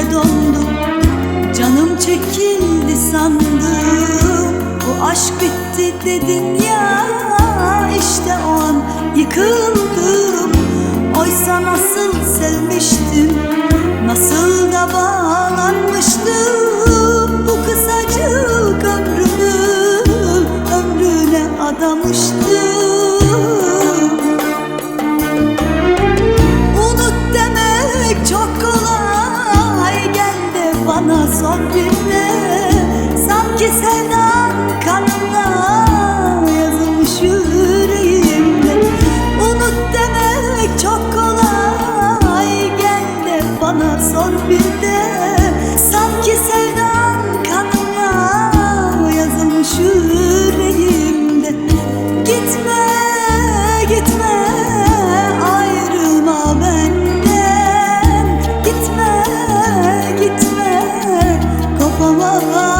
içinde dondum Canım çekildi sandım. Bu aşk bitti dedin ya işte o an yıkıldım. Oysa nasıl sevmiştim Nasıl da bağlanmıştım. Bu kısacık ömrümü Ömrüne adamıştım. love.